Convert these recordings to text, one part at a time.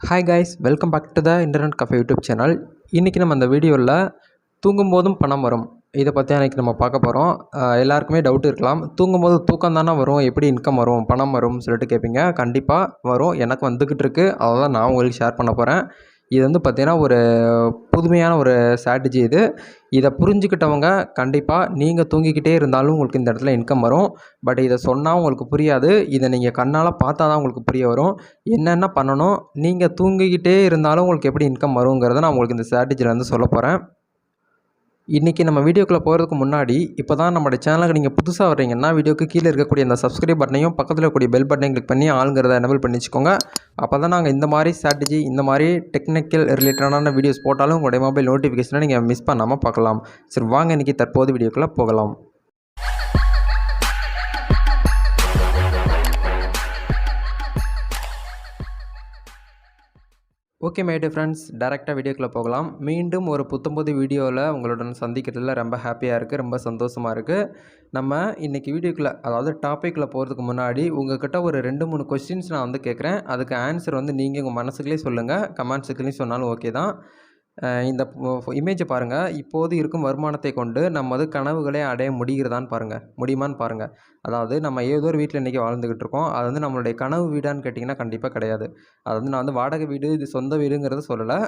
Hi guys welcome back to the internet cafe YouTube channel இன்றைக்கி நம்ம அந்த வீடியோவில் தூங்கும்போதும் பணம் வரும். இதை பற்றி அன்றைக்கி நம்ம பார்க்க போகிறோம் எல்லாருக்குமே டவுட் இருக்கலாம். தூங்கும்போது தூக்கம் தானே வரும்? எப்படி இன்கம் வரும்? பணம் வரும்னு சொல்லிட்டு கேட்பீங்க கண்டிப்பாக வரும். எனக்கு வந்துக்கிட்டு இருக்குது அதை தான் நான் உங்களுக்கு ஷேர் பண்ண போகிறேன் இது வந்து பார்த்திங்கன்னா ஒரு புதுமையான ஒரு ஸ்ட்ராட்டஜி இது. இதை புரிஞ்சுக்கிட்டவங்க கண்டிப்பாக நீங்கள் தூங்கிக்கிட்டே இருந்தாலும் உங்களுக்கு இந்த இடத்துல இன்கம் வரும். பட் இதை சொன்னால் உங்களுக்கு புரியாது. இதை நீங்கள் கண்ணால் பார்த்தா தான் உங்களுக்கு புரிய வரும். என்னென்ன பண்ணணும்? நீங்கள் தூங்கிக்கிட்டே இருந்தாலும் உங்களுக்கு எப்படி இன்கம் வருங்கிறத நான் உங்களுக்கு இந்த ஸ்ட்ராட்டஜியில் வந்து சொல்ல போகிறேன் இன்றைக்கி நம்ம வீடியோக்குள்ளே போகிறதுக்கு முன்னாடி இப்போ தான் நம்மளோட சேனலுக்கு நீங்கள் புதுசாக வர்றீங்கன்னா வீடியோக்கு கீழே இருக்கக்கூடிய அந்த சப்ஸ்கிரைப் பட்டனையும் பக்கத்தில் இருக்கக்கூடிய பெல் பட்டனையும் கிளிக் பண்ணி ஆளுங்கிறத எனபிள் பண்ணி வச்சுக்கோங்க அப்போ தான் நாங்கள் இந்த மாதிரி ஸ்ட்ராட்டஜி இந்த மாதிரி டெக்னிக்கல் ரிலேட்டடான வீடியோஸ் போட்டாலும் உங்களுடைய மொபைல் நோட்டிஃபிகேஷனை நீங்கள் மிஸ் பண்ணாமல் பார்க்கலாம். சரி வாங்க இன்றைக்கி தற்போது வீடியோக்குள்ளே போகலாம். ஓகே மைடி ஃப்ரெண்ட்ஸ் டேரெக்டாக வீடியோக்குள்ளே போகலாம். மீண்டும் ஒரு புத்தம்புது வீடியோவில் உங்களுடன் சந்திக்கிறதுல ரொம்ப ஹாப்பியாக இருக்குது ரொம்ப சந்தோஷமாக இருக்குது நம்ம இன்றைக்கி வீடியோக்குள்ளே அதாவது டாப்பிக்கில் போகிறதுக்கு முன்னாடி உங்கள்கிட்ட ஒரு ரெண்டு மூணு கொஸ்டின்ஸ் நான் வந்து கேட்குறேன் அதுக்கு ஆன்சர் வந்து நீங்கள் உங்கள் மனசுக்குள்ளே சொல்லுங்கள் கமெண்ட்ஸுக்குள்ளேயும் சொன்னாலும் ஓகே தான். இந்த இமேஜை பாருங்கள் இப்போது இருக்கும் வருமானத்தை கொண்டு நமது கனவுகளை அடைய முடிகிறதான்னு பாருங்கள் முடியுமான்னு பாருங்கள் அதாவது நம்ம ஏதோ ஒரு வீட்டில் இன்றைக்கி வாழ்ந்துக்கிட்டு இருக்கோம். அது வந்து நம்மளுடைய கனவு வீடான்னு கேட்டிங்கன்னா கண்டிப்பாக கிடையாது. அது வந்து நான் வந்து வாடகை வீடு இது சொந்த வீடுங்கிறத சொல்லலை.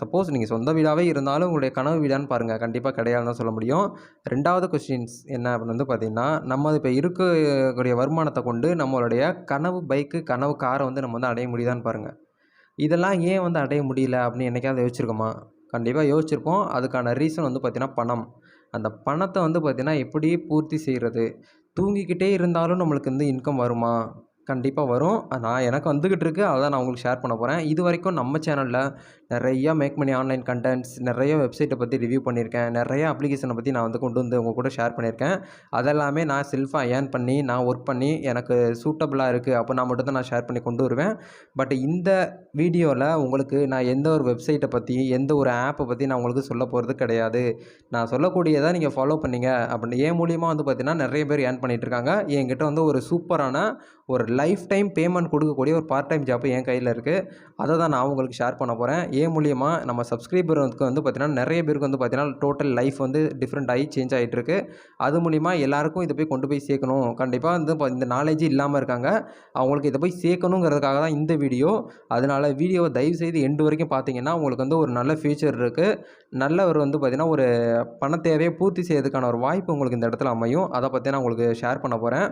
சப்போஸ் நீங்கள் சொந்த வீடாகவே இருந்தாலும் உங்களுடைய கனவு வீடான்னு பாருங்கள் கண்டிப்பாக கிடையாதுன்னு தான் சொல்ல முடியும். ரெண்டாவது கொஸ்டின்ஸ் என்ன அப்படின்னு வந்து பார்த்திங்கன்னா நம்ம இப்போ இருக்கக்கூடிய வருமானத்தை கொண்டு நம்மளுடைய கனவு பைக்கு கனவு காரை வந்து நம்ம வந்து அடைய முடியுதான்னு பாருங்கள் இதெல்லாம் ஏன் வந்து அடைய முடியல அப்படின்னு என்றைக்காவது யோசிச்சிருக்கோமா? கண்டிப்பாக யோசிச்சிருப்போம். அதுக்கான ரீசன் வந்து பார்த்திங்கன்னா பணம். அந்த பணத்தை வந்து பார்த்திங்கன்னா எப்படி பூர்த்தி செய்கிறது தூங்கிக்கிட்டே இருந்தாலும் நம்மளுக்கு வந்து இன்கம் வருமா? கண்டிப்பாக வரும். நான் எனக்கு வந்துக்கிட்டு இருக்குது அதை நான் உங்களுக்கு ஷேர் பண்ண போகிறேன் இது வரைக்கும் நம்ம சேனலில் நிறையா மேக் மணி ஆன்லைன் கண்டென்ட்ஸ் நிறைய வெப்சைட்டை பற்றி ரிவ்யூ பண்ணியிருக்கேன். நிறைய அப்ளிகேஷனை பற்றி நான் வந்து கொண்டு வந்து உங்கள் கூட ஷேர் பண்ணியிருக்கேன். அதெல்லாமே நான் செல்ஃபாக ஏர்ன் பண்ணி நான் ஒர்க் பண்ணி எனக்கு சூட்டபுளாக இருக்குது அப்போ நான் மட்டும் தான் நான் ஷேர் பண்ணி கொண்டு வருவேன். பட் இந்த வீடியோவில் உங்களுக்கு நான் எந்த ஒரு வெப்சைட்டை பற்றி எந்த ஒரு ஆப்பை பற்றி நான் உங்களுக்கு சொல்ல போகிறது கிடையாது. நான் சொல்லக்கூடியதை நீங்கள் ஃபாலோ பண்ணிங்க. அப்படின்னு ஏன் மூலியமாக வந்து பார்த்திங்கன்னா நிறைய பேர் ஏர்ன் பண்ணிகிட்ருக்காங்க என்கிட்ட வந்து ஒரு சூப்பரான ஒரு லைஃப் டைம் பேமெண்ட் கொடுக்கக்கூடிய ஒரு பார்ட் டைம் ஜாப்பு என் கையில் இருக்குது அதை தான் நான் உங்களுக்கு ஷேர் பண்ண போகிறேன் ஏன் மூலியமாக நம்ம சப்ஸ்கிரைபருக்கு வந்து பார்த்திங்கன்னா நிறைய பேருக்கு வந்து பார்த்திங்கன்னா டோட்டல் லைஃப் வந்து டிஃப்ரெண்ட் ஆகி சேஞ்ச் ஆகிட்டுருக்கு அது மூலிமா எல்லாருக்கும் இதை போய் கொண்டு போய் சேர்க்கணும். கண்டிப்பாக வந்து இந்த நாலேஜ் இல்லாமல் இருக்காங்க. அவங்களுக்கு இதை போய் சேர்க்கணுங்கிறதுக்காக தான் இந்த வீடியோ அதனால் வீடியோவை தயவு செய்து எண்டு வரைக்கும் பார்த்தீங்கன்னா உங்களுக்கு வந்து ஒரு நல்ல ஃபியூச்சர் இருக்குது நல்ல ஒரு வந்து பார்த்திங்கன்னா ஒரு பண தேவையை பூர்த்தி செய்யறதுக்கான ஒரு வாய்ப்பு உங்களுக்கு இந்த இடத்துல அமையும். அதை பற்றி நான் உங்களுக்கு ஷேர் பண்ண போகிறேன்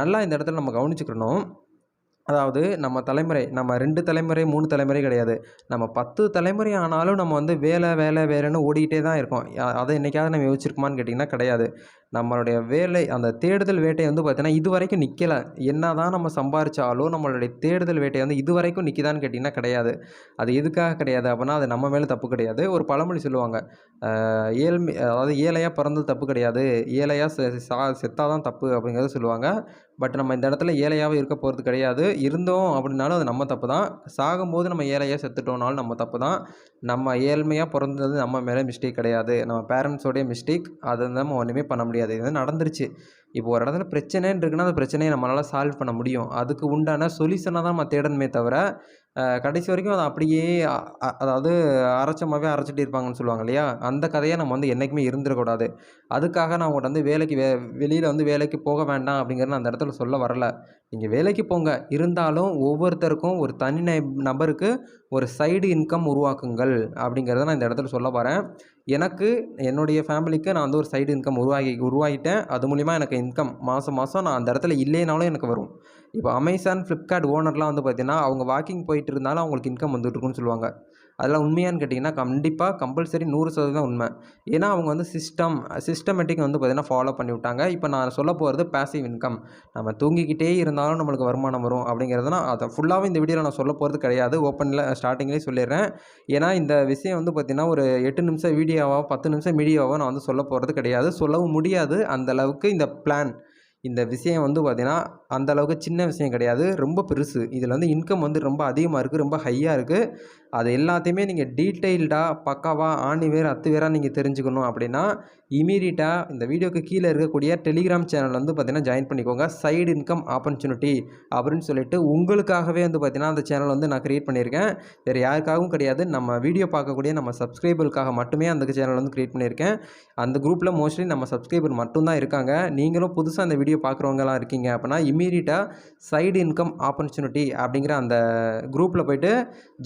நல்லா இந்த இடத்துல நம்ம கவனிச்சுக்கணும். அதாவது நம்ம தலைமுறை நம்ம ரெண்டு தலைமுறை மூணு தலைமுறை கிடையாது. நம்ம பத்து தலைமுறை ஆனாலும் நம்ம வந்து வேலை வேலை வேலைன்னு ஓடிக்கிட்டே தான் இருக்கோம். அதை என்றைக்காவது நம்ம யோசிச்சிருக்குமான்னு கேட்டிங்கன்னா கிடையாது. நம்மளுடைய வேலை அந்த தேடுதல் வேட்டை வந்து பார்த்தீங்கன்னா இது வரைக்கும் நிற்கலை என்ன தான் நம்ம சம்பாரித்தாலும் நம்மளுடைய தேடுதல் வேட்டை வந்து இது வரைக்கும் நிற்கிதான்னு கேட்டிங்கன்னா கிடையாது. அது எதுக்காக கிடையாது அப்படின்னா அது நம்ம மேலே தப்பு கிடையாது. ஒரு பழமொழி சொல்லுவாங்க. ஏழ்மை அதாவது ஏழையாக பிறந்தது தப்பு கிடையாது. ஏழையாக சா செத்தாதான் தப்பு அப்படிங்கிறத சொல்லுவாங்க. பட் நம்ம இந்த இடத்துல ஏழையாகவே இருக்க போகிறது கிடையாது. இருந்தோம் அப்படின்னாலும் அது நம்ம தப்பு தான். சாகும்போது நம்ம ஏழையாக செத்துட்டோம்னாலும் நம்ம தப்பு தான். நம்ம ஏழ்மையாக பிறந்தது நம்ம மேலே மிஸ்டேக் கிடையாது. நம்ம பேரண்ட்ஸோடைய மிஸ்டேக் அது நம்ம ஒன்றுமே பண்ண முடியாது. இது நடந்துருச்சு. இப்போ ஒரு இடத்துல பிரச்சனைன்னு இருக்குன்னா அந்த பிரச்சனையை நம்மளால் சால்வ் பண்ண முடியும். அதுக்கு உண்டான சொல்யூஷனை தான் நம்ம தேடணுமே தவிர கடைசி வரைக்கும் அதை அப்படியே அதாவது அரைச்சமாகவே அரைச்சிட்டு இருப்பாங்கன்னு சொல்லுவாங்க இல்லையா? அந்த கதையை நம்ம வந்து என்றைக்குமே இருந்துடக்கூடாது. அதுக்காக நான் உங்கள்கிட்ட வந்து வேலைக்கு வே வெளியில் வந்து வேலைக்கு போக வேண்டாம் அப்படிங்கிறது அந்த இடத்துல சொல்ல வரல. நீங்கள் வேலைக்கு போங்க. இருந்தாலும் ஒவ்வொருத்தருக்கும் ஒரு தனி நபருக்கு ஒரு சைடு இன்கம் உருவாக்குங்கள் அப்படிங்கிறத நான் இந்த இடத்துல சொல்ல வரேன். எனக்கு என்னுடைய ஃபேமிலிக்கு நான் வந்து ஒரு சைடு இன்கம் உருவாகி உருவாகிட்டேன். அது மூலிமா எனக்கு இன்கம் மாதம் மாதம் நான் அந்த இடத்துல இல்லைனாலும் எனக்கு வரும். இப்போ அமேசான் ஃப்ளிப்கார்ட் ஓனர்லாம் வந்து பார்த்திங்கன்னா அவங்க வாக்கிங் போயிட்டு இருந்தாலும் அவங்களுக்கு இன்கம் வந்துட்டுருக்குன்னு சொல்லுவாங்க. அதெல்லாம் உண்மையான்னு கேட்டிங்கன்னா கண்டிப்பாக கம்பல்சரி நூறு சதவீதம் உண்மை. ஏன்னா அவங்க வந்து சிஸ்டம் சிஸ்டமேட்டிக் வந்து பார்த்திங்கன்னா ஃபாலோ பண்ணி விட்டாங்க. இப்போ நான் சொல்ல போகிறது பேசிவ் இன்கம் நம்ம தூங்கிக்கிட்டே இருந்தாலும் நம்மளுக்கு வருமானம் வரும் அப்படிங்கிறதுனா அதை ஃபுல்லாகவே இந்த வீடியோவில் நான் சொல்ல போகிறது கிடையாது. ஓப்பனில் ஸ்டார்டிங்லேயே சொல்லிடுறேன். ஏன்னா இந்த விஷயம் வந்து பார்த்திங்கன்னா ஒரு எட்டு நிமிஷம் வீடியோவாக பத்து நிமிஷம் வீடியோவாக நான் வந்து சொல்ல போகிறது கிடையாது. சொல்லவும் முடியாது. அந்த அளவுக்கு இந்த பிளான் இந்த விஷயம் வந்து பார்த்திங்கன்னா அந்தளவுக்கு சின்ன விஷயம் கிடையாது. ரொம்ப பெருசு. இதில் வந்து இன்கம் வந்து ரொம்ப அதிகமாக இருக்குது ரொம்ப ஹையாக இருக்குது அது எல்லாத்தையுமே நீங்கள் டீட்டெயில்டாக பக்காவாக ஆணி வேர் அத்து வேறாக நீங்கள் தெரிஞ்சுக்கணும் அப்படின்னா இமீடியட்டாக இந்த வீடியோக்கு கீழே இருக்கக்கூடிய டெலிகிராம் சேனல் வந்து பார்த்திங்கன்னா ஜாயின் பண்ணிக்கோங்க. சைடு இன்கம் ஆப்பர்ச்சுனிட்டி அப்படின்னு சொல்லிட்டு உங்களுக்காகவே வந்து பார்த்திங்கன்னா அந்த சேனல் வந்து நான் க்ரியேட் பண்ணியிருக்கேன். வேறு யாருக்காகவும் கிடையாது. நம்ம வீடியோ பார்க்கக்கூடிய நம்ம சப்ஸ்கிரைபருக்காக மட்டுமே அந்த சேனல் வந்து க்ரியேட் பண்ணியிருக்கேன். அந்த குரூப்பில் மோஸ்ட்லி நம்ம சப்ஸ்கிரைபர் மட்டும்தான் இருக்காங்க. நீங்களும் புதுசாக அந்த வீடியோ பார்க்குறவங்கலாம் இருக்கீங்க அப்படின்னா இமீடியட்டாக சைடு இன்கம் ஆப்பர்ச்சுனிட்டி அப்படிங்கிற அந்த குரூப்பில் போய்ட்டு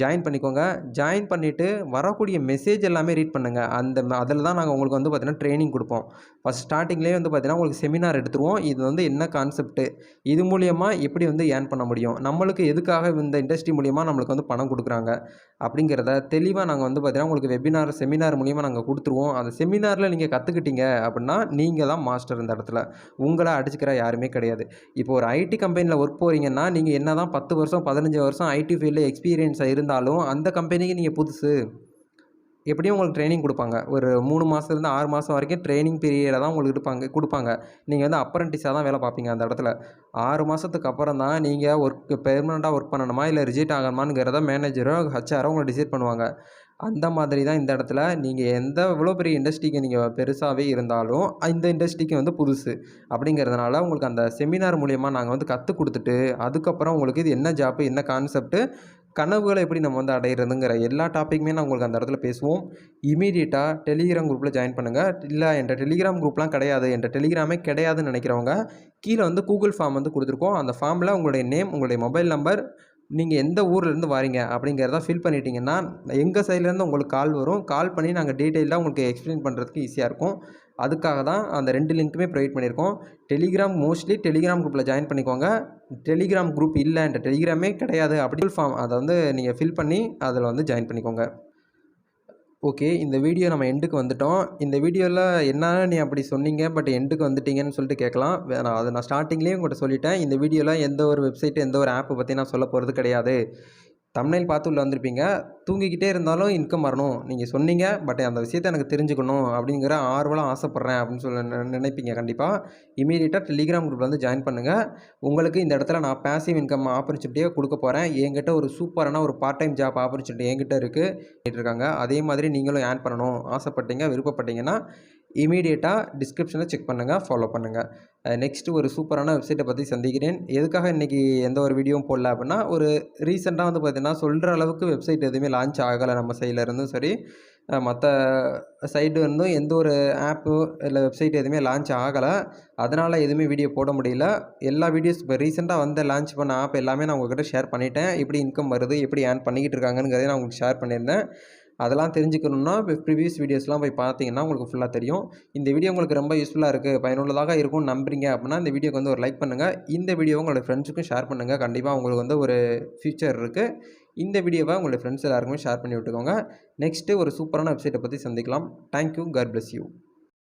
ஜாயின் பண்ணிக்கோங்க. ஜாயின் பண்ணிவிட்டு வரக்கூடிய மெசேஜ் எல்லாமே ரீட் பண்ணுங்கள் அந்த அதில் தான் நாங்கள் உங்களுக்கு வந்து பார்த்திங்கன்னா ட்ரைனிங் கொடுப்போம். ஃபஸ்ட் ஸ்டார்டிங்லேயே வந்து பார்த்திங்கன்னா உங்களுக்கு செமினார் எடுத்துருவோம். இது வந்து என்ன கான்செப்ட்டு இது மூலியமாக எப்படி வந்து ஏர்ன் பண்ண முடியும்? நம்மளுக்கு எதுக்காக இந்த இண்டஸ்ட்ரி மூலியமாக நம்மளுக்கு வந்து பணம் கொடுக்குறாங்க? அப்படிங்கிறத தெளிவாக நாங்கள் வந்து பார்த்திங்கன்னா உங்களுக்கு வெபினார் செமினார் மூலியமாக நாங்கள் கொடுத்துருவோம். அந்த செமினாரில் நீங்கள் கற்றுக்கிட்டீங்க அப்படின்னா நீங்கள் தான் மாஸ்டர் இந்த இடத்துல. உங்களை அடிச்சுக்கிற யாருமே கிடையாது. இப்போ ஒரு ஐடி கம்பெனியில் ஒர்க் போகிறீங்கன்னா நீங்கள் என்ன தான் பத்து வருஷம் பதினஞ்சு வருஷம் ஐடி ஃபீல்டில் எக்ஸ்பீரியன்ஸாக இருந்தாலும் அந்த அந்த கம்பெனிக்கு நீங்கள் புதுசு. எப்படியும் உங்களுக்கு ட்ரைனிங் கொடுப்பாங்க. ஒரு மூணு மாதத்துலேருந்து ஆறு மாதம் வரைக்கும் ட்ரைனிங் பீரியடை தான் உங்களுக்கு இருப்பாங்க கொடுப்பாங்க. நீங்கள் வந்து அப்ரண்டிஸாக தான் வேலை பார்ப்பீங்க அந்த இடத்துல. ஆறு மாதத்துக்கு அப்புறம் தான் நீங்கள் ஒர்க் பெர்மனெண்ட்டாக ஒர்க் பண்ணணுமா இல்லை ரிஜெக்ட் ஆகணுமாங்கிறத மேனேஜரோ ஹச்ஆரோ உங்களை டிசைட் பண்ணுவாங்க. அந்த மாதிரி தான் இந்த இடத்துல நீங்கள் எந்த எவ்வளோ பெரிய இண்டஸ்ட்ரிக்கு நீங்கள் பெருசாகவே இருந்தாலும் இந்த இண்டஸ்ட்ரிக்கு வந்து புதுசு. அப்படிங்கிறதுனால உங்களுக்கு அந்த செமினார் மூலியமாக நாங்கள் வந்து கற்றுக் கொடுத்துட்டு அதுக்கப்புறம் உங்களுக்கு இது என்ன ஜாப்பு என்ன கான்செப்ட்டு கனவுகளை எப்படி நம்ம வந்து அடையிறதுங்கிற எல்லா டாப்பிக்குமே நான் உங்களுக்கு அந்த இடத்துல பேசுவோம். இமீடியட்டாக டெலிகிராம் குரூப்பில் ஜாயின் பண்ணுங்கள் இல்லை என்ற டெலிகிராம் குரூப்லாம் கிடையாது. என்ற டெலிகிராமே கிடையாதுன்னு நினைக்கிறவங்க கீழே வந்து கூகுள் ஃபார்ம் வந்து கொடுத்துருக்கோம். அந்த ஃபார்மில் உங்களுடைய நேம் உங்களுடைய மொபைல் நம்பர் நீங்கள் எந்த ஊர்லேருந்து வாரீங்க அப்படிங்கிறத ஃபில் பண்ணிட்டீங்கன்னா எங்கள் சைட்லேருந்து உங்களுக்கு கால் வரும். கால் பண்ணி நாங்கள் டீட்டெயிலாக உங்களுக்கு எக்ஸ்பிளைன் பண்ணுறதுக்கு ஈஸியாக இருக்கும். அதுக்காக தான் அந்த ரெண்டு லிங்க்குமே ப்ரொவைட் பண்ணியிருக்கோம். டெலிகிராம் மோஸ்ட்லி டெலிகிராம் குரூப்பில் ஜாயின் பண்ணிக்கோங்க. டெலிகிராம் குரூப் இல்லைன்ற டெலிகிராமே கிடையாது. அப்படி ஃபார்ம் அதை வந்து நீங்கள் ஃபில் பண்ணி அதில் வந்து ஜாயின் பண்ணிக்கோங்க. ஓகே இந்த வீடியோ நம்ம எண்டுக்கு வந்துட்டோம். இந்த வீடியோவில் என்ன நீ அப்படி சொன்னீங்க பட் எண்டுக்கு வந்துட்டீங்கன்னு சொல்லிட்டு கேட்கலாம். நான் அதை நான் ஸ்டார்டிங்லேயே உங்கள்கிட்ட சொல்லிட்டேன். இந்த வீடியோவில் எந்த ஒரு வெப்சைட்டு எந்த ஒரு ஆப்பை பற்றி நான் சொல்ல போகிறது கிடையாது. தமிழில் பார்த்து உள்ளே வந்திருப்பீங்க. தூங்கிக்கிட்டே இருந்தாலும் இன்கம் வரணும். நீங்கள் சொன்னீங்க பட் அந்த விஷயத்தை எனக்கு தெரிஞ்சுக்கணும் அப்படிங்கிற ஆர்வலாம் ஆசைப்பட்றேன் அப்படின்னு சொல்லி நினைப்பீங்க கண்டிப்பாக இமீடியட்டாக டெலிகிராம் குரூப்பில் வந்து ஜாயின் பண்ணுங்கள் உங்களுக்கு இந்த இடத்துல நான் பேசிவ் இன்கம் ஆப்பர்ச்சுனிட்டியாக கொடுக்க போகிறேன் என்கிட்ட ஒரு சூப்பரான ஒரு பார்ட் டைம் ஜாப் ஆப்பர்ச்சுனிட்டி என்கிட்ட இருக்குது இருக்காங்க அதே மாதிரி நீங்களும் ஏன் பண்ணணும். ஆசைப்பட்டீங்க விருப்பப்பட்டீங்கன்னா இமீடியட்டாக டிஸ்கிரிப்ஷனில் செக் பண்ணுங்கள் ஃபாலோ பண்ணுங்கள் நெக்ஸ்ட்டு ஒரு சூப்பரான வெப்சைட்டை பற்றி சந்திக்கிறேன். எதுக்காக இன்றைக்கி எந்த ஒரு வீடியோவும் போடல அப்படின்னா ஒரு ரீசெண்டாக வந்து பார்த்திங்கன்னா சொல்கிற அளவுக்கு வெப்சைட் எதுவுமே லான்ச் ஆகலை நம்ம சைடில் இருந்தும் சரி. மற்ற சைடு இருந்தும் எந்த ஒரு ஆப்பு இல்லை வெப்சைட் எதுவுமே லான்ச் ஆகலை. அதனால் எதுவுமே வீடியோ போட முடியல. எல்லா வீடியோஸ் இப்போ ரீசெண்டாக வந்து லான்ச் பண்ண ஆப் எல்லாமே நான் உங்கள்கிட்ட ஷேர் பண்ணிட்டேன். எப்படி இன்கம் வருது எப்படி ஏர்ன் பண்ணிக்கிட்டு இருக்காங்கங்கிறதையும் நான் உங்களுக்கு ஷேர் பண்ணியிருந்தேன். அதெல்லாம் தெரிஞ்சுக்கணுன்னா ப்ரீவியஸ் வீடியோஸ்லாம் போய் பார்த்தீங்கன்னா உங்களுக்கு ஃபுல்லாக தெரியும். இந்த வீடியோ உங்களுக்கு ரொம்ப யூஸ்ஃபுல்லாக இருக்குது பயனுள்ளதாக இருக்கும்னு நம்புறீங்க அப்படின்னா இந்த வீடியோக்கு வந்து ஒரு லைக் பண்ணுங்கள் இந்த வீடியோவை உங்களோட ஃப்ரெண்ட்ஸுக்கும் ஷேர் பண்ணுங்கள் கண்டிப்பாக உங்களுக்கு வந்து ஒரு ஃபியூச்சர் இருக்குது இந்த வீடியோவை உங்களுடைய ஃப்ரெண்ட்ஸ் எல்லாருக்குமே ஷேர் பண்ணி விட்டுக்கோங்க. நெக்ஸ்ட்டு ஒரு சூப்பரான வெப்சைட்டை பற்றி சந்திக்கலாம். Thank you God bless you